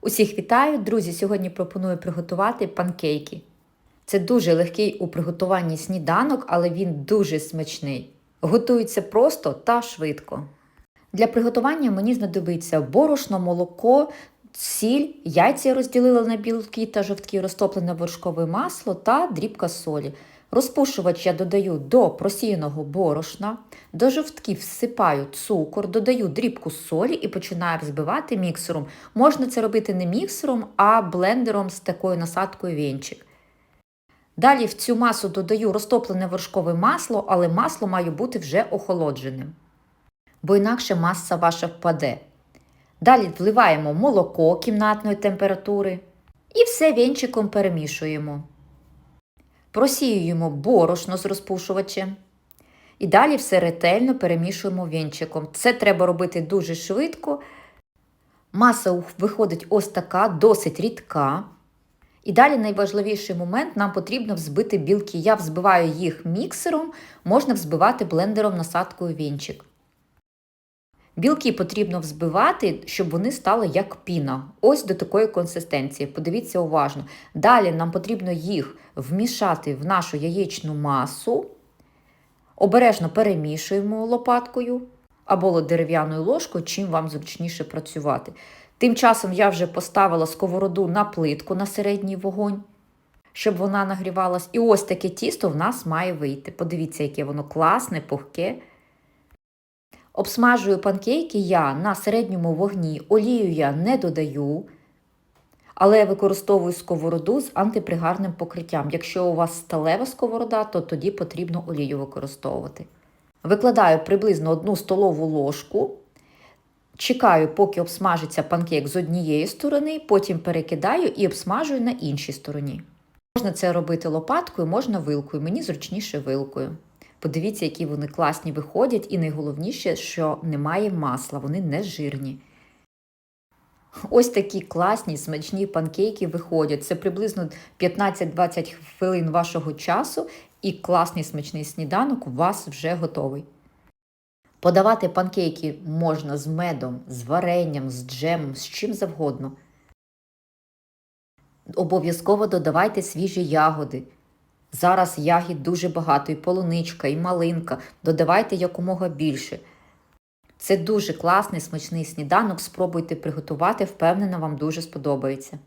Усіх вітаю, друзі! Сьогодні пропоную приготувати панкейки. Це дуже легкий у приготуванні сніданок, але він дуже смачний. Готується просто та швидко. Для приготування мені знадобиться борошно, молоко, сіль, яйця я розділила на білки та жовтки, розтоплене вершкове масло та дрібка солі. Розпушувач я додаю до просіяного борошна, до жовтків всипаю цукор, додаю дрібку солі і починаю взбивати міксером. Можна це робити не міксером, а блендером з такою насадкою вінчик. Далі в цю масу додаю розтоплене вершкове масло, але масло має бути вже охолодженим, бо інакше маса ваша впаде. Далі вливаємо молоко кімнатної температури і все вінчиком перемішуємо. Просіюємо борошно з розпушувачем. І далі все ретельно перемішуємо вінчиком. Це треба робити дуже швидко. Маса виходить ось така, досить рідка. І далі найважливіший момент нам потрібно взбити білки. Я взбиваю їх міксером, можна взбивати блендером насадкою вінчик. Білки потрібно взбивати, щоб вони стали як піна. Ось до такої консистенції. Подивіться уважно. Далі нам потрібно їх вмішати в нашу яєчну масу. Обережно перемішуємо лопаткою або дерев'яною ложкою, чим вам зручніше працювати. Тим часом я вже поставила сковороду на плитку на середній вогонь, щоб вона нагрівалась. І ось таке тісто в нас має вийти. Подивіться, яке воно класне, пухке. Обсмажую панкейки я на середньому вогні, олію я не додаю, але використовую сковороду з антипригарним покриттям. Якщо у вас сталева сковорода, то тоді потрібно олію використовувати. Викладаю приблизно 1 столову ложку, чекаю, поки обсмажиться панкейк з однієї сторони, потім перекидаю і обсмажую на іншій стороні. Можна це робити лопаткою, можна вилкою, мені зручніше вилкою. Подивіться, які вони класні виходять, і найголовніше, що немає масла, вони не жирні. Ось такі класні смачні панкейки виходять. Це приблизно 15-20 хвилин вашого часу, і класний смачний сніданок у вас вже готовий. Подавати панкейки можна з медом, з варенням, з джемом, з чим завгодно. Обов'язково додавайте свіжі ягоди. Зараз ягід дуже багато, і полуничка, і малинка. Додавайте якомога більше. Це дуже класний смачний сніданок. Спробуйте приготувати, впевнена, вам дуже сподобається.